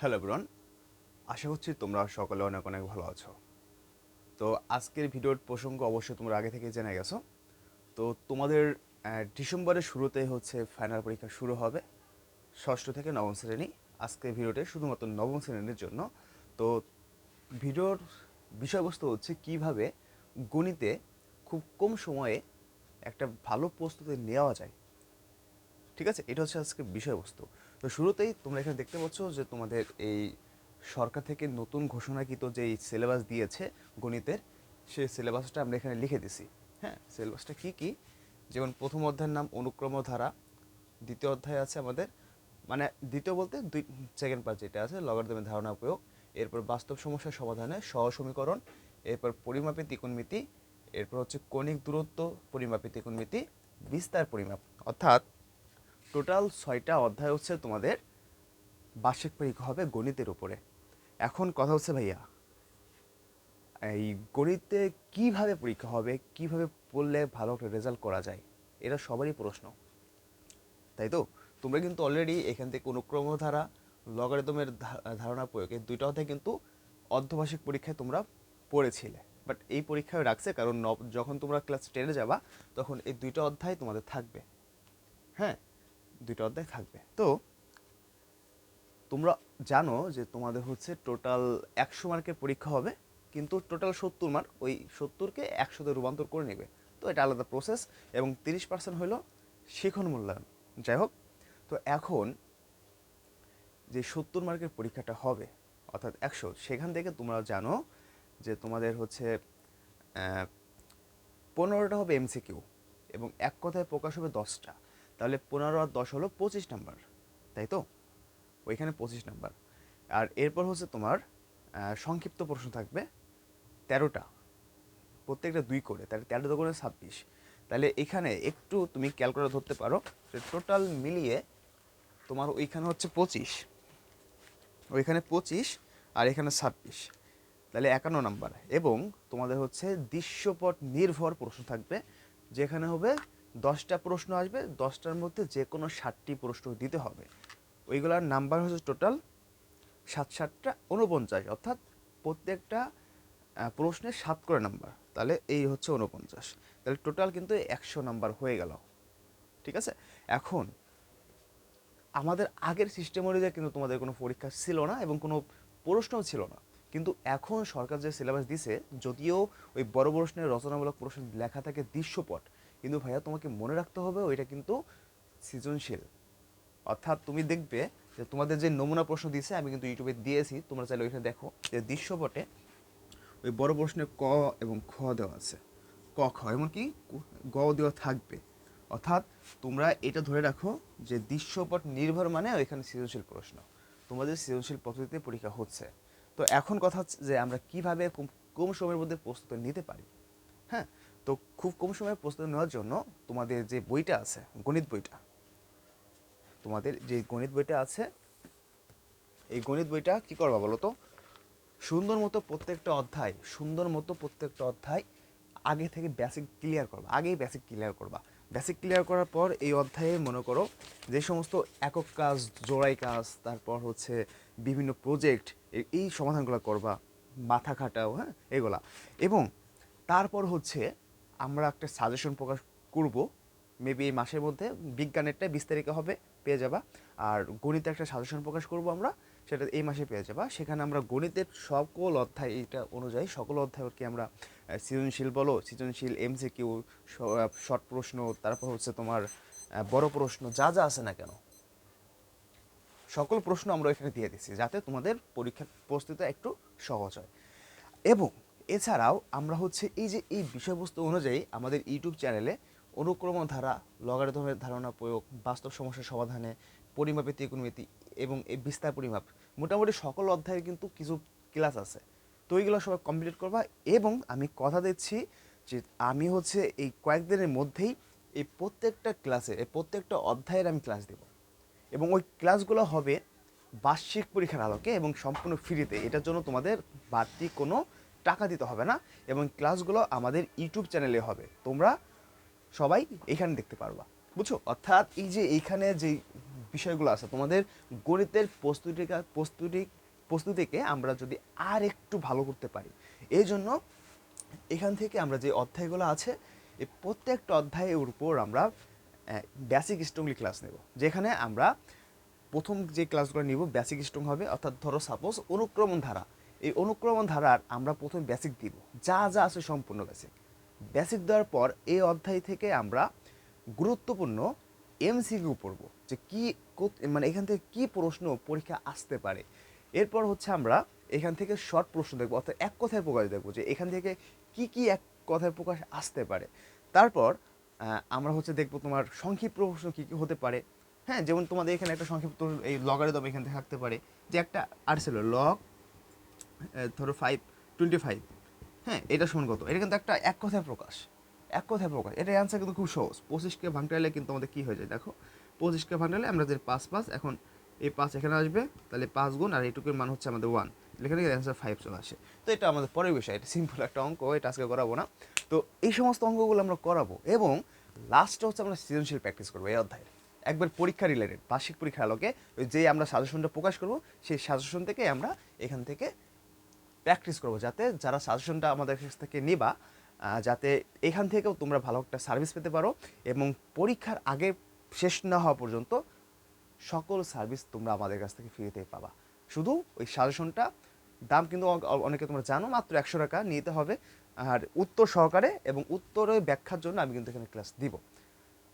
Hello ব্রন আশা করছি তোমরা সকলে অনেক অনেক ভালো আছো। তো আজকের ভিডিওর প্রসঙ্গ অবশ্যই তোমরা আগে থেকে জেনে গেছো। তো তোমাদের ডিসেম্বরের শুরুতে হচ্ছে ফাইনাল পরীক্ষা শুরু হবে। ষষ্ঠ থেকে নবম শ্রেণি। আজকের ভিডিওতে শুধুমাত্র নবম শ্রেণির জন্য। তো ভিডিওর বিষয়বস্তু হচ্ছে কীভাবে গণিতে খুব কম সময়ে একটা ভালো প্রস্তুতি নেওয়া যায়। ঠিক আছে? এটা হচ্ছে আজকে বিষয়বস্তু। তো শুরুতেই তোমরা এখানে দেখতে পাচ্ছ যে তোমাদের এই সরকার থেকে নতুন ঘোষণাকৃত যে সিলেবাস দিয়েছে গণিতের, সেই সিলেবাসটা আমরা এখানে লিখে দিছি। হ্যাঁ সিলেবাসটা কি কি? যেমন প্রথম অধ্যায়ের নাম অনুক্রম ধারা দ্বিতীয় অধ্যায় আছে আমাদের মানে দ্বিতীয় বলতে দুই সেকেন্ড পার্ট যেটা আছে লগারিদমের ধারণা প্রয়োগ, এরপর বাস্তব সমস্যার সমাধানে সহ সমীকরণ এরপর পরিমাপে ত্রিকোণমিতি, এরপর হচ্ছে কণিক দূরত্ব, পরিমাপে ত্রিকোণমিতি, বিস্তার পরিমাপ। অর্থাৎ টোটাল ছয়টা অধ্যায় হচ্ছে তোমাদের বার্ষিক পরীক্ষা হবে গণিতের উপরে। এখন কথা হচ্ছে ভাইয়া, এই গণিতে কীভাবে পরীক্ষা হবে, কীভাবে পড়লে ভালো একটা রেজাল্ট করা যায়, এটা সবারই প্রশ্ন। তাই তো? তোমরা কিন্তু অলরেডি এখান থেকে অনুক্রম ধারা লগারিদমের ধারণা প্রয়োগ, এই দুইটা অধ্যায় কিন্তু অর্ধবার্ষিক পরীক্ষায় তোমরা পড়েছিলে। বাট এই পরীক্ষায় রাখছে কারণ যখন তোমরা ক্লাস টেনে যাবা, তখন এই দুইটা অধ্যায় তোমাদের থাকবে। হ্যাঁ? দুইটা অধ্যায় থাকবে। তো তোমরা জানো যে তোমাদের হচ্ছে টোটাল একশো মার্কের পরীক্ষা হবে, কিন্তু টোটাল সত্তর মার্ক ওই সত্তরকে একশোতে রূপান্তর করে নেবে। তো এটা আলাদা প্রসেস এবং তিরিশ পার্সেন্ট হলো শিখন মূল্যায়ন। যাই হোক, তো এখন যে সত্তর মার্কের পরীক্ষাটা হবে, অর্থাৎ একশো, সেখান থেকে তোমরা জানো যে তোমাদের হচ্ছে পনেরোটা হবে এমসিকিউ এবং এক কথায় প্রকাশ হবে দশটা। তাহলে পনেরো আর দশ হলো পঁচিশ নাম্বার, তাই তো? ওইখানে পঁচিশ নাম্বার। আর এরপর হচ্ছে তোমার সংক্ষিপ্ত প্রশ্ন থাকবে তেরোটা। প্রত্যেকটা দুই করে, তাহলে তেরো করে ছাব্বিশ। তাহলে এখানে একটু তুমি ক্যালকুলেটর ধরতে পারো টোটাল মিলিয়ে তোমার ওইখানে হচ্ছে পঁচিশ, ওইখানে পঁচিশ আর এখানে ছাব্বিশ। তাহলে একান্ন নাম্বার। এবং তোমাদের হচ্ছে দৃশ্যপট নির্ভর প্রশ্ন থাকবে, যেখানে হবে দশটা প্রশ্ন আসবে, দশটার মধ্যে যে কোনো ষাটটি প্রশ্ন দিতে হবে। ওইগুলার নাম্বার হচ্ছে টোটাল সাত সাতটা উনপঞ্চাশ অর্থাৎ প্রত্যেকটা প্রশ্নের সাত করে নাম্বার। তাহলে এই হচ্ছে উনপঞ্চাশ তাহলে টোটাল কিন্তু একশো নাম্বার হয়ে গেল। ঠিক আছে? এখন আমাদের আগের সিস্টেম অনুযায়ী কিন্তু তোমাদের কোনো পরীক্ষা ছিল না এবং কোনো প্রশ্নও ছিল না। কিন্তু এখন সরকার যে সিলেবাস দিছে, যদিও ওই বড় প্রশ্নের রচনামূলক প্রশ্ন লেখা থাকে দৃশ্যপট কিন্তু ভাইয়া তোমাকে মনে রাখতে হবে, ওইটা কিন্তু সৃজনশীল। অর্থাৎ তুমি দেখবে যে তোমাদের যে নমুনা প্রশ্ন দিয়েছে, আমি কিন্তু ইউটিউবে দিয়েছি, তোমরা চাইলে ওইখানে দেখো যে দৃশ্যপটে ওই বড় প্রশ্নে ক এবং খ দেওয়া আছে। ক, খ, এমনকি গ দেওয়া থাকবে। অর্থাৎ তোমরা এটা ধরে রাখো যে দৃশ্যপট নির্ভর মানে ওইখানে সৃজনশীল প্রশ্ন। তোমাদের সৃজনশীল পদ্ধতিতে পরীক্ষা হচ্ছে। তো এখন কথা হচ্ছে যে আমরা কীভাবে কম- কম সময়ের মধ্যে প্রস্তুতি নিতে পারি। হ্যাঁ? তো খুব কম সময়ে প্রস্তুতি নেওয়ার জন্য তোমাদের যে বইটা আছে, গণিত বইটা, তোমাদের যে গণিত বইটা আছে, এই গণিত বইটা কি করবা বলো তো? সুন্দর মতো প্রত্যেকটা অধ্যায়, সুন্দর মতো প্রত্যেকটা অধ্যায় আগে থেকে বেসিক ক্লিয়ার করবা, আগেই বেসিক ক্লিয়ার করবা। বেসিক ক্লিয়ার করার পর এই অধ্যায়ে মনে করো যে সমস্ত একক কাজ, জোড়াই কাজ, তারপর হচ্ছে বিভিন্ন প্রজেক্ট এই সমাধানগুলো করবা, মাথা খাটাও হ্যাঁ এগুলা। এবং তারপর হচ্ছে আমরা একটা সাজেশন প্রকাশ করব। মেবি এই মাসের মধ্যে বিজ্ঞানেরটা বিশ তারিখে হবে, পেয়ে যাবা। আর গণিতে একটা সাজেশন প্রকাশ করব আমরা, সেটা এই মাসে পেয়ে যাবা। সেখানে আমরা গণিতের সকল অধ্যায়, এটা অনুযায়ী সকল অধ্যায়কে আমরা সৃজনশীল বলো, সৃজনশীল এমসিকিউ শর্ট প্রশ্ন, তারপর হচ্ছে তোমার বড় প্রশ্ন, যা যা আছে না কেন। সকল প্রশ্ন আমরা এখানে দিয়ে দিচ্ছি, যাতে তোমাদের পরীক্ষার প্রস্তুতি একটু সহজ হয়। এবং এছাড়াও আমরা হচ্ছে এই যে এই বিষয়বস্তু অনুযায়ী আমাদের ইউটিউব চ্যানেলে অনুক্রম ধারা লগারিদমের ধারণা প্রয়োগ, বাস্তব সমস্যার সমাধানে পরিমাপে ত্রিকোণমিতি এবং এই বিস্তার পরিমাপ, মোটামুটি সকল অধ্যায়ে কিন্তু কিছু ক্লাস আছে। তো এইগুলো সবাই কমপ্লিট করবা এবং আমি কথা দিচ্ছি যে আমি হচ্ছে এই কয়েকদিনের মধ্যেই এই প্রত্যেকটা ক্লাসে, এই প্রত্যেকটা অধ্যায়ের আমি ক্লাস দেবো। এবং ওই ক্লাসগুলো হবে বার্ষিক পরীক্ষার আলোকে এবং সম্পূর্ণ ফ্রিতে এটার জন্য তোমাদের বাড়তি কোনো টাকা দিতে হবে না, এবং ক্লাসগুলো আমাদের ইউটিউব চ্যানেলে হবে। তোমরা সবাই এখানে দেখতে পারবা, বুঝছ? অর্থাৎ এই যে এইখানে যে বিষয়গুলো আছে, তোমাদের গণিতের প্রস্তুতিকা, প্রস্তুতি, প্রস্তুতিকে আমরা যদি আর একটু ভালো করতে পারি এই জন্য এখান থেকে আমরা যে অধ্যায়গুলো আছে এই প্রত্যেকটা অধ্যায়ের উপর আমরা বেসিক স্ট্রংলি ক্লাস নেব। যেখানে আমরা প্রথম যে ক্লাসগুলো নিব বেসিক স্ট্রং হবে, অর্থাৎ ধরো সাপোজ অনুক্রমণ ধারা। এই অনুক্রমণ ধারার আমরা প্রথম বেসিক দিব। যা যা আছে সম্পূর্ণ বেসিক বেসিক দেওয়ার পর এই অধ্যায় থেকে আমরা গুরুত্বপূর্ণ এমসিকিউ পড়ব। যে কি মানে এখান থেকে কি প্রশ্ন পরীক্ষা আসতে পারে। এরপর হচ্ছে আমরা এখান থেকে শর্ট প্রশ্ন দেখব, অর্থাৎ এক কথায় প্রকাশ দেখব যে এখান থেকে কি কি এক কথায় প্রকাশ আসতে পারে। তারপর আমরা হচ্ছে দেখব তোমার সংক্ষিপ্ত প্রশ্ন কী কী হতে পারে। হ্যাঁ যেমন তোমাদের এখানে একটা সংক্ষিপ্ত এই লগারিদম এখান থেকে থাকতে পারে। যে একটা, আর ছিল লগ ধরো ফাইভ টোয়েন্টি ফাইভ হ্যাঁ এটা সমান কত এটা কিন্তু একটা এক কথায় প্রকাশ। এক কথায় প্রকাশ। এটা অ্যান্সার কিন্তু খুব সহজ। পঁচিশকে ভাঙটাইলে কিন্তু আমাদের কী হয়ে যায়? দেখো পঁচিশকে ভাঙটাইলে আমরা যে পাঁচ পাঁচ, এখন এই পাঁচ এখানে আসবে, তাহলে পাঁচ গুণ, আর এইটুকুর মান হচ্ছে আমাদের ওয়ান এখানে অ্যান্সার ফাইভ চলে আসে। তো এটা আমাদের পরের বিষয়। এটা সিম্পল একটা অঙ্ক, এটা আজকে করাবো না। তো এই সমস্ত অঙ্কগুলো আমরা করাবো এবং লাস্টে হচ্ছে আমরা সৃজনশীল প্র্যাকটিস করব এই অধ্যায়ে। একবার পরীক্ষা রিলেটেড বার্ষিক পরীক্ষার আলোকে যে আমরা সাজেশনটা প্রকাশ করব, সেই সাজেশন থেকে আমরা এখান থেকে প্র্যাকটিস করব যাতে যারা সাজেশনটা আমাদের কাছ থেকে নিবা যাতে এখান থেকেও তোমরা ভালো একটা সার্ভিস পেতে পারো এবং পরীক্ষার আগে শেষ না হওয়া পর্যন্ত সকল সার্ভিস তোমরা আমাদের কাছ থেকে ফ্রিতে পাবা। শুধু ওই সাজেশনটা দাম কিন্তু অনেকে তোমরা জানো, মাত্র একশো টাকা নিতে হবে। আর উত্তর সহকারে এবং উত্তরের ব্যাখ্যার জন্য আমি কিন্তু এখানে ক্লাস দিব।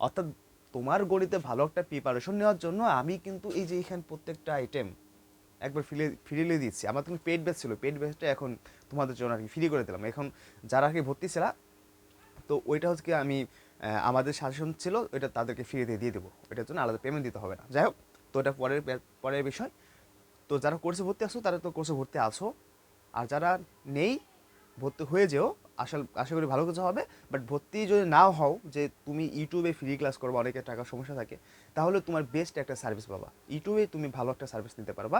অর্থাৎ তোমার গণিতে ভালো একটা প্রিপারেশন নেওয়ার জন্য আমি কিন্তু এই যে এখানে প্রত্যেকটা আইটেম একবার ফিরে ফিরিয়ে দিচ্ছি আমার তুমি পেড বেস ছিল। পেড বেসটা এখন তোমাদের জন্য আর কি ফ্রি করে দিলাম। এখন যারা আর কি ভর্তি ছিল, তো ওইটা হচ্ছে কি আমি আমাদের শাসন ছিল, ওইটা তাদেরকে ফিরে দিয়ে দিয়ে দেবো। ওইটার জন্য আলাদা পেমেন্ট দিতে হবে না। যাই হোক, তো ওটা পরের পরের বিষয়। তো যারা কোর্সে ভর্তি আসো তারা তো কোর্সে ভর্তি আসো আর যারা নেই, ভর্তি হয়ে যেও। আশা আশা করি ভালো কিছু হবে বাট ভর্তি যদি নাও হও যে তুমি ইউটিউবে ফ্রি ক্লাস করব, অনেকে টাকার সমস্যা থাকে, তাহলে তোমার বেস্ট একটা সার্ভিস পাবা। ইউটিউবে তুমি ভালো একটা সার্ভিস নিতে পারবা।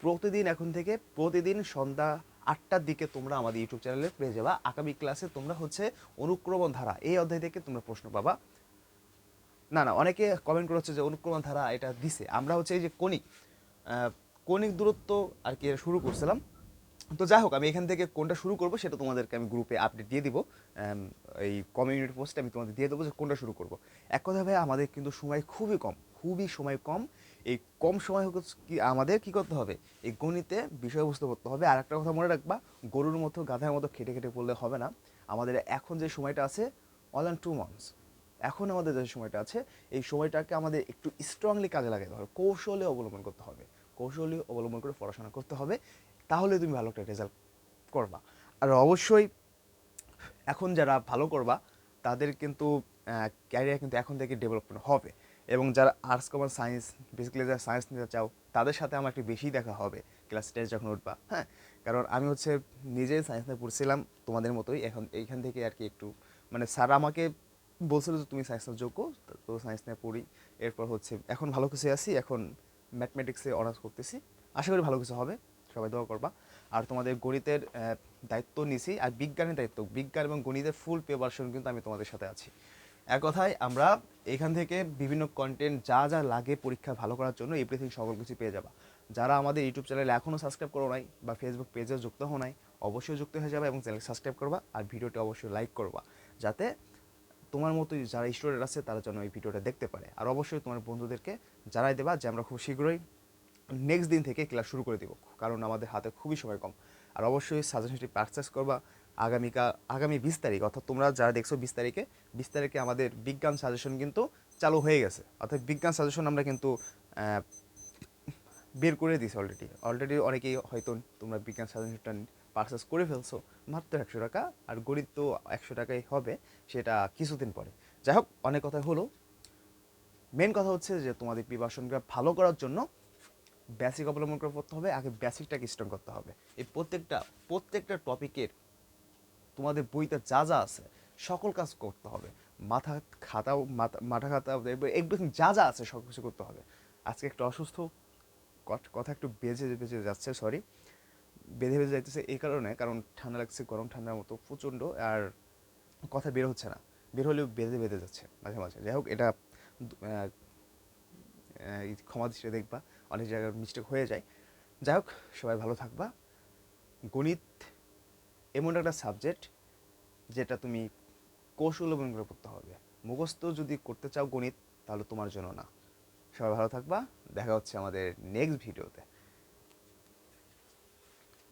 প্রতিদিন এখন থেকে প্রতিদিন সন্ধ্যা আটটার দিকে তোমরা আমাদের ইউটিউব চ্যানেলে পেয়ে যাবা। আগামী ক্লাসে তোমরা হচ্ছে অনুক্রমণ ধারা, এই অধ্যায় থেকে তোমরা প্রশ্ন পাবা। না না, অনেকে কমেন্ট করে হচ্ছে যে অনুক্রমণ ধারা এটা দিছে। আমরা হচ্ছে এই যে কণিক কণিক দূরত্ব আর কি শুরু করছিলাম। তো যাই হোক আমি এখান থেকে কোনটা শুরু করব সেটা তোমাদেরকে আমি গ্রুপে আপডেট দিয়ে দিব। এই কমিউনিটি পোস্টে আমি তোমাদের দিয়ে দেবো যে কোনটা শুরু করব। এক কথা ভাই, আমাদের কিন্তু সময় খুবই কম, খুবই সময় কম। এই কম সময় কি, আমাদের কি করতে হবে? এই গণিতে বিষয়বস্তু করতে হবে। আর একটা কথা মনে রাখবা, গরুর মতো গাধার মতো খেটে খেটে পড়লে হবে না। আমাদের এখন যে সময়টা আছে অল অ্যান্ড টু মান্থস এখন আমাদের যে সময়টা আছে, এই সময়টাকে আমাদের একটু স্ট্রংলি কাজে লাগাতে হবে। কৌশলে অবলম্বন করতে হবে। কৌশলী অবলম্বন করে পড়াশোনা করতে হবে। তাহলে তুমি ভালো একটা রেজাল্ট করবা। আর অবশ্যই এখন যারা ভালো করবা, তাদের কিন্তু ক্যারিয়ার কিন্তু এখন থেকে ডেভেলপমেন্ট হবে। এবং যারা আর্টস কমার্স সায়েন্স বেসিক্যালি যারা সায়েন্স নিতে চাও, তাদের সাথে আমার একটু বেশি দেখা হবে ক্লাস টেন যখন উঠবা হ্যাঁ? কারণ আমি হচ্ছে নিজেই সায়েন্স নিয়ে পড়ছিলাম, তোমাদের মতোই। এখন এইখান থেকে আর কি একটু মানে স্যার আমাকে বলছিল যে, তুমি সায়েন্সের যোগ্য তো সায়েন্স নিয়ে পড়ি। এরপর হচ্ছে, এখন ভালো কিছু আছি, এখন ম্যাথমেটিক্সে অনার্স করতেছি। আশা করি ভালো কিছু হবে। সবাই দোয়া করবা। আর তোমাদের গণিতের দায়িত্ব নিছি, আর বিজ্ঞানের দায়িত্ব। বিজ্ঞান এবং গণিতের ফুল প্রিপারেশন কিন্তু আমি তোমাদের সাথে আছি। এক কথায় আমরা এখান থেকে বিভিন্ন কন্টেন্ট যা যা লাগে পরীক্ষা ভালো করার জন্য এভরিথিং সকল কিছু পেয়ে যাবা। যারা আমাদের ইউটিউব চ্যানেলে এখনও সাবস্ক্রাইব করো নাই বা ফেসবুক পেজে যুক্ত হও নাই, অবশ্যই যুক্ত হয়ে যাবে এবং চ্যানেল সাবস্ক্রাইব করবা আর ভিডিওটি অবশ্যই লাইক করবা। যাতে তোমার মতোই যারা স্টুডেন্ট আছে তারা যেন এই ভিডিওটা দেখতে পারে। আর অবশ্যই তোমার বন্ধুদেরকে জানাই দেবা যে আমরা খুব শীঘ্রই নেক্সট দিন থেকে ক্লাস শুরু করে দিব, কারণ আমাদের হাতে খুবই সময় কম। আর অবশ্যই সাজেশনটি পারচেস করবা আগামীকাল আগামী বিশ তারিখ, অর্থাৎ তোমরা যারা দেখছ বিশ তারিখে বিশ তারিখে আমাদের বিজ্ঞান সাজেশন কিন্তু চালু হয়ে গেছে। অর্থাৎ বিজ্ঞান সাজেশন আমরা কিন্তু বের করে দিয়েছি অলরেডি অলরেডি অনেকেই হয়তো তোমরা বিজ্ঞান সাজেশনটা পারচেস করে ফেলছো, মাত্র একশো টাকা, আর গণিত তো একশো টাকাই হবে, সেটা কিছুদিন পরে। যাই হোক, অনেক কথা হলো। মেন কথা হচ্ছে যে তোমাদের প্রিপারেশনটা ভালো করার জন্য বেসিক অবলম্বন করে পড়তে হবে, আগে বেসিকটাকে স্ট্রং করতে হবে। এই প্রত্যেকটা প্রত্যেকটা টপিকের তোমাদের বইতে যা যা আছে, সকল কাজ করতে হবে। মাথা খাতাও, মাথা খাতা এভরিথিং যা যা আছে সব কিছু করতে হবে। আজকে একটু অসুস্থ, কথা একটু বেজে বেজে যাচ্ছে সরি বেঁধে বেঁধে যাইতেছে এই কারণে, কারণ ঠান্ডা লাগছে, গরম ঠান্ডার মতো প্রচণ্ড, আর কথা বের হচ্ছে না। বের হলেও বেঁধে বেঁধে যাচ্ছে মাঝে মাঝে। যাই হোক, এটা ক্ষমা দৃষ্টিতে দেখবা। অনেক জায়গায় মিস্টেক হয়ে যায়। যাই হোক সবাই ভালো থাকবা। গণিত এমন একটা সাবজেক্ট যেটা তুমি কৌশল অবলম্বন করে পড়তে হবে। মুখস্থ যদি করতে চাও গণিত, তাহলে তোমার জন্য না। সবাই ভালো থাকবা। দেখা হচ্ছে আমাদের নেক্সট ভিডিওতে